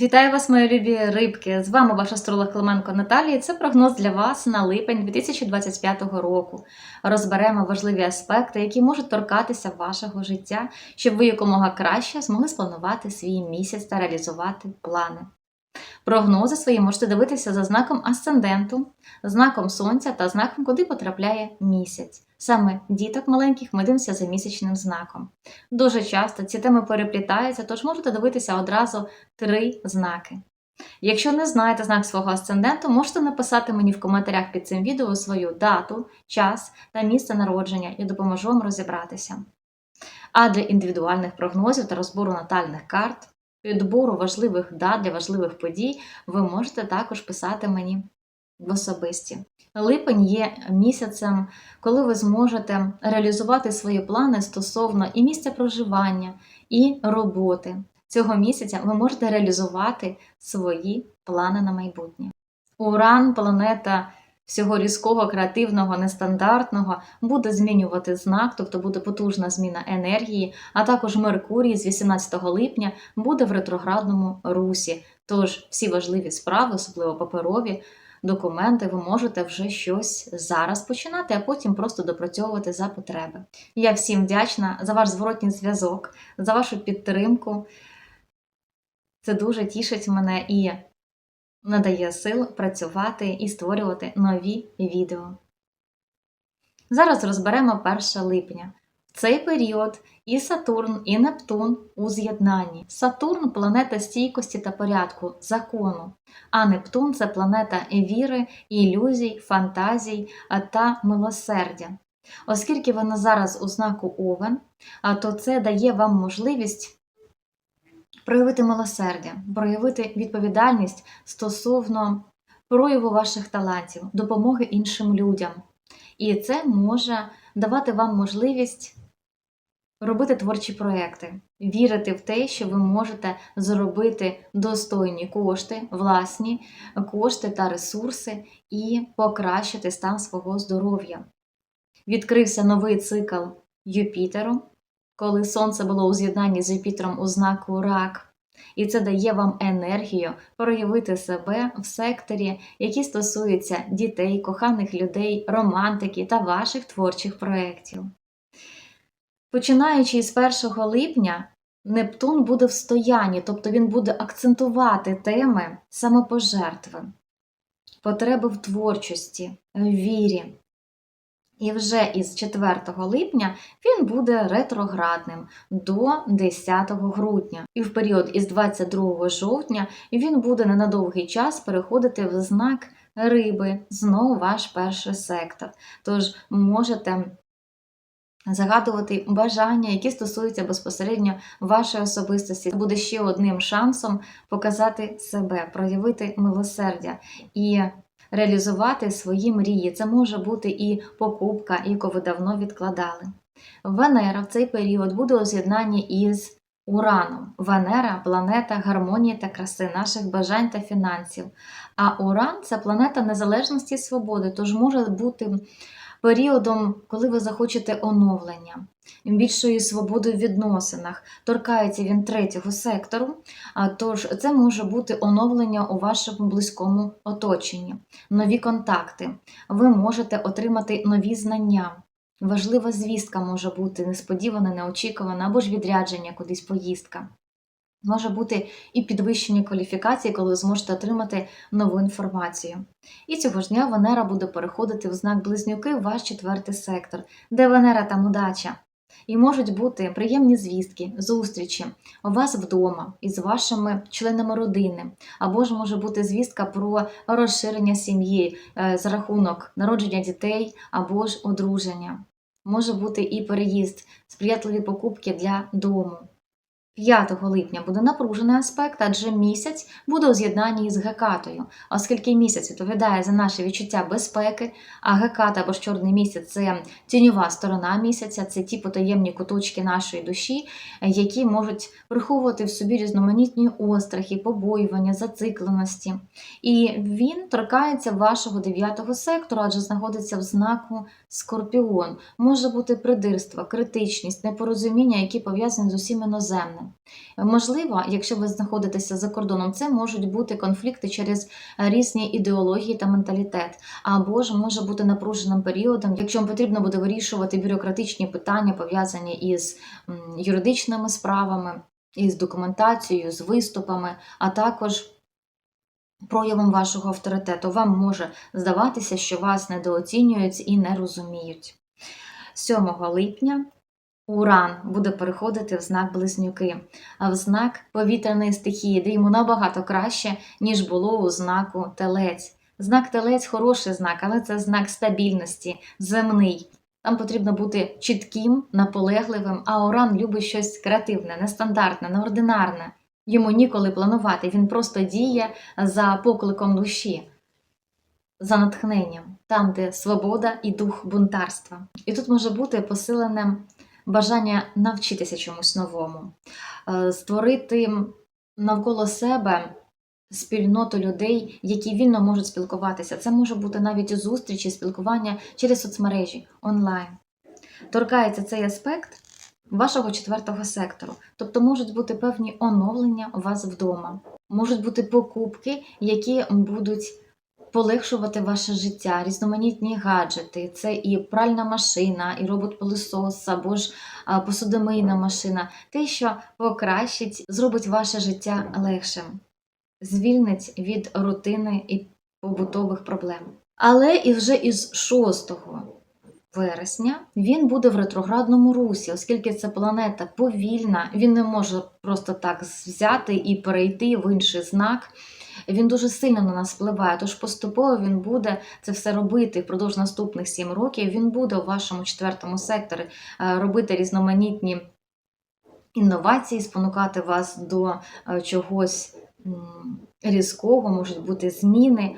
Вітаю вас, мої любі рибки! З вами ваш астролог Клименко Наталія. Це прогноз для вас на липень 2025 року. Розберемо важливі аспекти, які можуть торкатися вашого життя, щоб ви якомога краще змогли спланувати свій місяць та реалізувати плани. Прогнози свої можете дивитися за знаком асценденту, знаком сонця та знаком, куди потрапляє місяць. Саме діток маленьких ми дивимося за місячним знаком. Дуже часто ці теми переплітаються, тож можете дивитися одразу три знаки. Якщо не знаєте знак свого асценденту, можете написати мені в коментарях під цим відео свою дату, час та місце народження і допоможу вам розібратися. А для індивідуальних прогнозів та розбору натальних карт, підбору важливих дат для важливих подій, ви можете також писати мені в особисті. Липень є місяцем, коли ви зможете реалізувати свої плани стосовно і місця проживання, і роботи. Цього місяця ви можете реалізувати свої плани на майбутнє. Уран, планета всього різкого, креативного, нестандартного, буде змінювати знак, тобто буде потужна зміна енергії, а також Меркурій з 18 липня буде в ретроградному русі. Тож всі важливі справи, особливо паперові, документи, ви можете вже щось зараз починати, а потім просто допрацьовувати за потреби. Я всім вдячна за ваш зворотній зв'язок, за вашу підтримку. Це дуже тішить мене і надає сил працювати і створювати нові відео. Зараз розберемо 1 липня. Цей період і Сатурн, і Нептун у з'єднанні. Сатурн планета стійкості та порядку, закону, а Нептун це планета віри, ілюзій, фантазій та милосердя. Оскільки вона зараз у знаку Овен, то це дає вам можливість проявити милосердя, проявити відповідальність стосовно прояву ваших талантів, допомоги іншим людям. І це може давати вам можливість робити творчі проекти, вірити в те, що ви можете зробити достойні кошти, власні кошти та ресурси і покращити стан свого здоров'я. Відкрився новий цикл Юпітеру, коли Сонце було у з'єднанні з Юпітером у знаку Рак. І це дає вам енергію проявити себе в секторі, які стосуються дітей, коханих людей, романтики та ваших творчих проєктів. Починаючи з 1 липня, Нептун буде в стоянні, тобто він буде акцентувати теми самопожертви, потреби в творчості, в вірі. І вже із 4 липня він буде ретроградним до 10 грудня. І в період із 22 жовтня він буде на довгий час переходити в знак риби, знову ваш перший сектор. Тож можете загадувати бажання, які стосуються безпосередньо вашої особистості. Це буде ще одним шансом показати себе, проявити милосердя і реалізувати свої мрії. Це може бути і покупка, яку ви давно відкладали. Венера в цей період буде у з'єднанні із Ураном. Венера планета гармонії та краси, наших бажань та фінансів. А Уран це планета незалежності і свободи, тож може бути періодом, коли ви захочете оновлення, більшої свободи в відносинах. Торкається він третього сектору, тож це може бути оновлення у вашому близькому оточенні, нові контакти. Ви можете отримати нові знання. Важлива звістка може бути несподівана, неочікувана або ж відрядження кудись поїздка. Може бути і підвищення кваліфікації, коли ви зможете отримати нову інформацію. І цього ж дня Венера буде переходити в знак близнюки в ваш четвертий сектор, де Венера там удача. І можуть бути приємні звістки, зустрічі у вас вдома із вашими членами родини, або ж може бути звістка про розширення сім'ї е, за рахунок народження дітей або ж одруження. Може бути і переїзд, сприятливі покупки для дому. 5 липня буде напружений аспект, адже місяць буде у з'єднанні із Гекатою, оскільки місяць відповідає за наше відчуття безпеки, а Геката або ж чорний місяць це тіньова сторона місяця, це ті потаємні куточки нашої душі, які можуть приховувати в собі різноманітні острахи, побоювання, зацикленості. І він торкається вашого дев'ятого сектору, адже знаходиться в знаку Скорпіон. Може бути придирство, критичність, непорозуміння, які пов'язані з усім іноземним. Можливо, якщо ви знаходитеся за кордоном, це можуть бути конфлікти через різні ідеології та менталітет, або ж може бути напруженим періодом, якщо вам потрібно буде вирішувати бюрократичні питання, пов'язані із юридичними справами, із документацією, з виступами, а також проявом вашого авторитету. Вам може здаватися, що вас недооцінюють і не розуміють. 7 липня Уран буде переходити в знак близнюки, а в знак повітряної стихії, де йому набагато краще, ніж було у знаку телець. Знак телець хороший знак, але це знак стабільності, земний. Там потрібно бути чітким, наполегливим, а Уран любить щось креативне, нестандартне, неординарне. Йому ніколи планувати, він просто діє за покликом душі, за натхненням, там, де свобода і дух бунтарства. І тут може бути посилене бажання навчитися чомусь новому, е, створити навколо себе спільноту людей, які вільно можуть спілкуватися. Це може бути навіть зустрічі, спілкування через соцмережі онлайн. Торкається цей аспект вашого четвертого сектору. Тобто можуть бути певні оновлення у вас вдома, можуть бути покупки, які будуть полегшувати ваше життя, різноманітні гаджети. Це і пральна машина, і робот-пилосос, або ж посудомийна машина. Те, що покращить, зробить ваше життя легшим, звільнить від рутини і побутових проблем. Але і вже із 6 вересня він буде в ретроградному русі, оскільки це планета повільна, він не може просто так взяти і перейти в інший знак. Він дуже сильно на нас впливає, тож поступово він буде це все робити впродовж наступних 7 років. Він буде у вашому четвертому секторі е, робити різноманітні інновації, спонукати вас до е, чогось різкого, можуть бути зміни.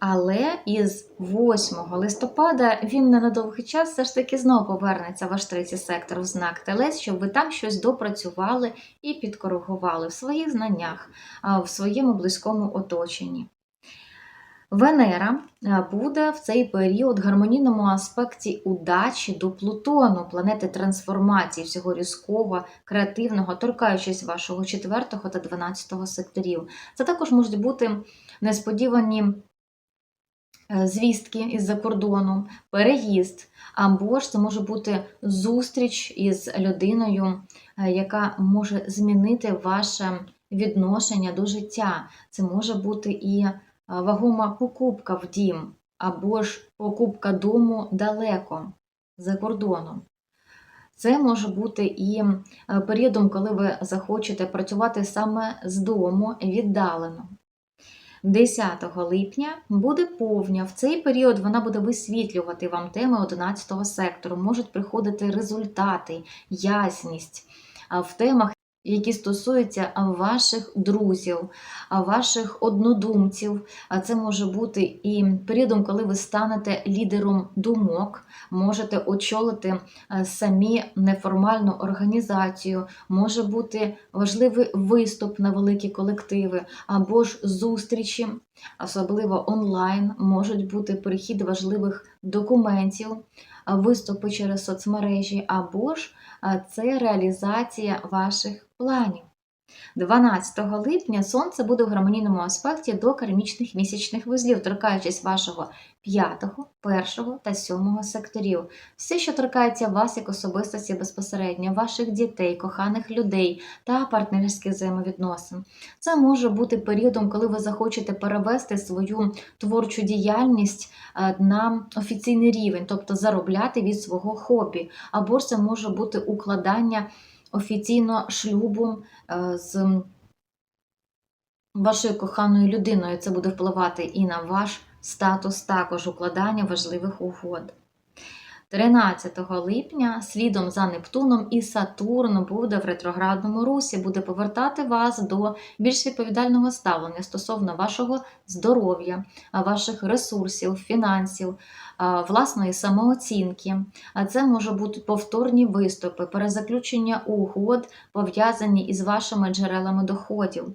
Але із 8 листопада він на недовгий час все ж таки знову повернеться ваш третій сектор в знак Телець, щоб ви там щось допрацювали і підкоригували в своїх знаннях, в своєму близькому оточенні. Венера буде в цей період в гармонійному аспекті удачі до Плутону, планети трансформації, всього різкого, креативного, торкаючись вашого 4 та 12 секторів. Це також можуть бути несподівані звістки із-за кордону, переїзд, або ж це може бути зустріч із людиною, е, яка може змінити ваше відношення до життя. Це може бути і е, вагома покупка в дім, або ж покупка дому далеко за кордоном. Це може бути і е, періодом, коли ви захочете працювати саме з дому віддалено. 10 липня буде повня. В цей період вона буде висвітлювати вам теми 11 сектору. Можуть приходити результати, ясність в темах, які стосуються ваших друзів, ваших однодумців. А Це може бути і періодом, коли ви станете лідером думок, можете очолити самі неформальну організацію, може бути важливий виступ на великі колективи, або ж зустрічі, особливо онлайн, можуть бути перехід важливих документів, виступи через соцмережі, або ж це реалізація ваших планів. 12 липня Сонце буде в гармонійному аспекті до кармічних місячних вузлів, торкаючись вашого 5, 1 та 7 секторів. Все, що торкається вас як особистості безпосередньо, ваших дітей, коханих людей та партнерських взаємовідносин. Це може бути періодом, коли ви захочете перевести свою творчу діяльність е, на офіційний рівень, тобто заробляти від свого хобі, або ж це може бути укладання офіційно шлюбу е, з вашою коханою людиною. Це буде впливати і на ваш статус, також укладання важливих угод. 13 липня слідом за Нептуном і Сатурн буде в ретроградному русі, буде повертати вас до більш відповідального ставлення стосовно вашого здоров'я, ваших ресурсів, фінансів, власної самооцінки. А це може бути повторні виступи, перезаключення угод, пов'язані із вашими джерелами доходів.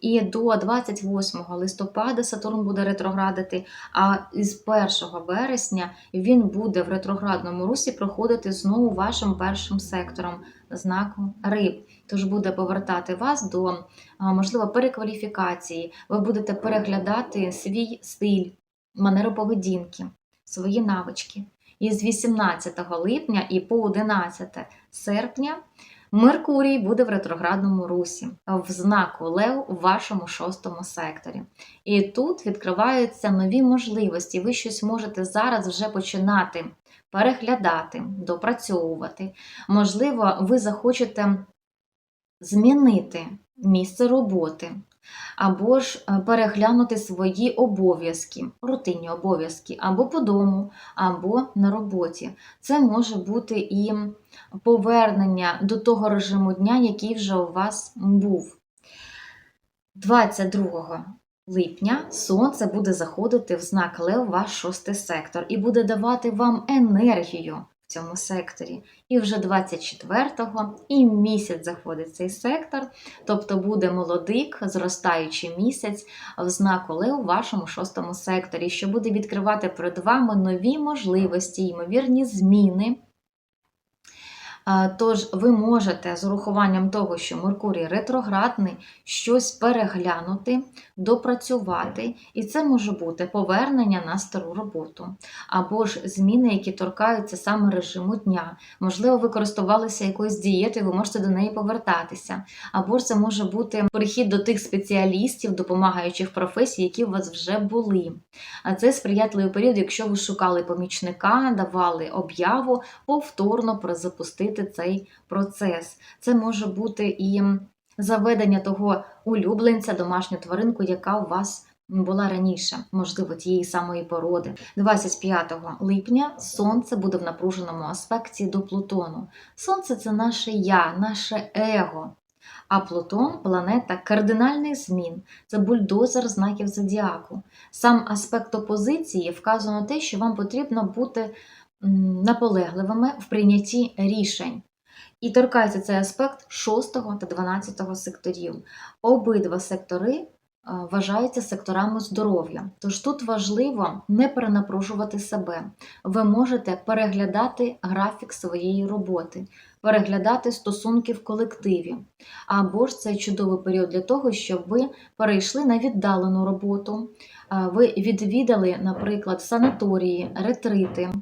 І до 28 листопада Сатурн буде ретроградити, а із 1 вересня він буде в ретроградному русі проходити знову вашим першим сектором знаку риб. Тож буде повертати вас до можливо перекваліфікації. Ви будете переглядати свій стиль, манеру поведінки, свої навички. І з 18 липня і по 11 серпня Меркурій буде в ретроградному русі в знаку Лев у вашому шостому секторі. І тут відкриваються нові можливості. Ви щось можете зараз вже починати переглядати, допрацьовувати. Можливо, ви захочете змінити місце роботи. Або ж е, переглянути свої обов'язки, рутинні обов'язки, або по дому, або на роботі. Це може бути і повернення до того режиму дня, який вже у вас був. 22 липня сонце буде заходити в знак Лев, ваш шостий сектор, і буде давати вам енергію цьому секторі. І вже 24-го і місяць заходить цей сектор, тобто буде молодик, зростаючий місяць в знаку Лев у вашому шостому секторі, що буде відкривати перед вами нові можливості, ймовірні зміни. Тож ви можете з урахуванням того, що Меркурій ретроградний, щось переглянути, допрацювати, і це може бути повернення на стару роботу, або ж зміни, які торкаються саме режиму дня. Можливо, ви користувалися якоюсь дієтою, ви можете до неї повертатися, або ж це може бути перехід до тих спеціалістів, допомагаючих професій, які у вас вже були. А це сприятливий період, якщо ви шукали помічника, давали об'яву, повторно перезапустити цей процес. Це може бути і заведення того улюбленця, домашню тваринку, яка у вас була раніше, можливо, тієї самої породи. 25 липня сонце буде в напруженому аспекті до Плутону. Сонце це наше я, наше его. А Плутон планета кардинальних змін, це бульдозер знаків зодіаку. Сам аспект опозиції вказує на те, що вам потрібно бути наполегливими в прийнятті рішень. І торкається цей аспект 6 та 12 секторів. Обидва сектори е, вважаються секторами здоров'я. Тож тут важливо не перенапружувати себе. Ви можете переглядати графік своєї роботи, переглядати стосунки в колективі. Або ж це чудовий період для того, щоб ви перейшли на віддалену роботу, е, ви відвідали, наприклад, санаторії, ретрити.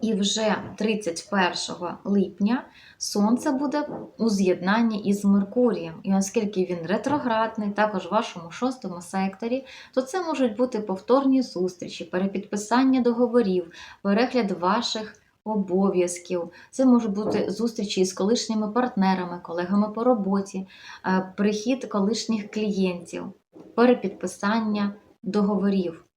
І вже 31 липня Сонце буде у з'єднанні із Меркурієм. І оскільки він ретроградний, також в вашому шостому секторі, то це можуть бути повторні зустрічі, перепідписання договорів, перегляд ваших обов'язків. Це можуть бути зустрічі з колишніми партнерами, колегами по роботі, е, прихід колишніх клієнтів, перепідписання договорів.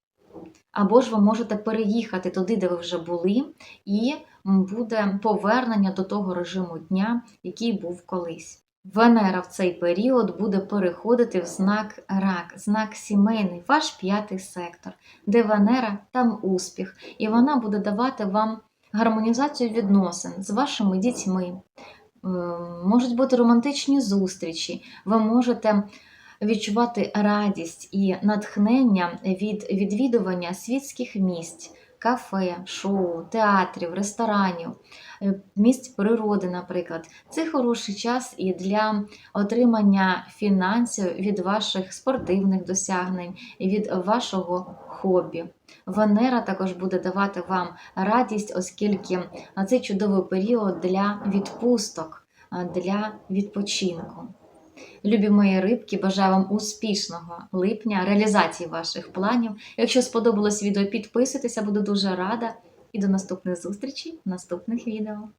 Або ж ви можете переїхати туди, де ви вже були, і буде повернення до того режиму дня, який був колись. Венера в цей період буде переходити в знак рак, знак сімейний, ваш п'ятий сектор, де Венера там успіх, і вона буде давати вам гармонізацію відносин з вашими дітьми. Можуть бути романтичні зустрічі, ви можете відчувати радість і натхнення від відвідування світських місць, кафе, шоу, театрів, ресторанів, е, місць природи, наприклад. Це хороший час і для отримання фінансів від ваших спортивних досягнень, від вашого хобі. Венера також буде давати вам радість, оскільки цей чудовий період для відпусток, для відпочинку. Любі мої рибки, бажаю вам успішного липня, реалізації ваших планів. Якщо сподобалось відео, підписуйтеся, буду дуже рада. І до наступних зустрічей в наступних відео.